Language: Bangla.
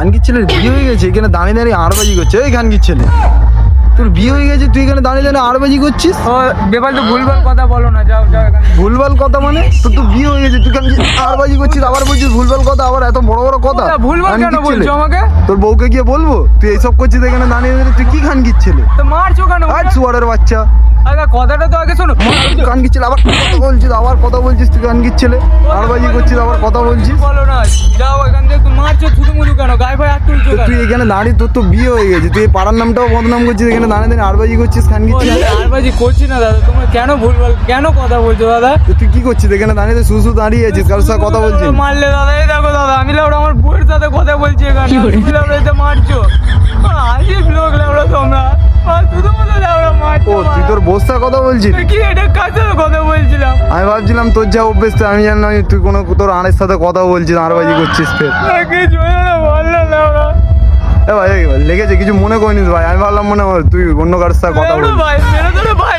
খানকির ছেলের বিয়ে হয়ে গেছে এখানে দাঁড়িয়ে দাঁড়িয়ে আড়বাজি করছে। ওই খানকির ছেলে। তোর বিয়ে হয়ে গেছে তুই এখানে দাঁড়িয়ে দাঁড়িয়ে আড়বাজি করছিস? ও বেপাল তো ভুলভাল কথা বলো না যাও যাও ভুলভাল কথা মানে? তোর তো বিয়ে হয়ে গেছে তুই কেন আড়বাজি করছিস আবার বলছিস ভুলভাল কথা আবার এত বড় বড় কথা। তা ভুলভাল কেন বলছো আমাকে? তোর বউকে গিয়ে বলব? তুই এইসব করছিস এখানে দাঁড়িয়ে দাঁড়িয়ে তুই কি খানকির ছেলে? তো মারছো কেন আর সুয়ারের বাচ্চা। আগে কথাটা তো আগে শোনো। কানকির ছেলে আবার কথা বলছিস আবার কথা বলছিস তুই কানকির ছেলে। আড়বাজি করছিস আবার কথা বলছিস। বলো না। তো তুই এখানে দাঁড়িয়ে তোর তো বিয়ে হয়ে গেছে। তুই পাড়ার নামটাও বদনাম করছিস এখানে দাঁড়িয়ে দাঁড়িয়ে আড়বাজি করছিস ও, আরবাজি করছি না দাদা তোমরা কেন ভুলভাল কেন কথা বলছো দাদা? তুই কি করছিস? এখানে দাঁড়িয়ে শুধু দাঁড়িয়ে আছিস কারোর সাথে কথা বলছিস? মারলে দাদা এই দেখো দাদা আমি লাউড়া আমার বউয়ের সাথে কথা বলছি এখানে লাউড়া মারছো। আসিস লোক লাউড়া তোমরা। ও তুই তোর বস্তা কথা বলছিস? কি এটা সাথে কথা বলছিলাম? আমি ভাবছিলাম তোর যা অভ্যেস আমি জানলাম তুই কোনো তোর আনের সাথে কথা বলছিস আড়বাজি করছিস ফের। ভাই লেগেছে কিছু মনে করিনি ভাই। আমি ভাবলাম মনে হয় তুই অন্য কারোর সাথে কথা বলবি ভাই মেরে ভাই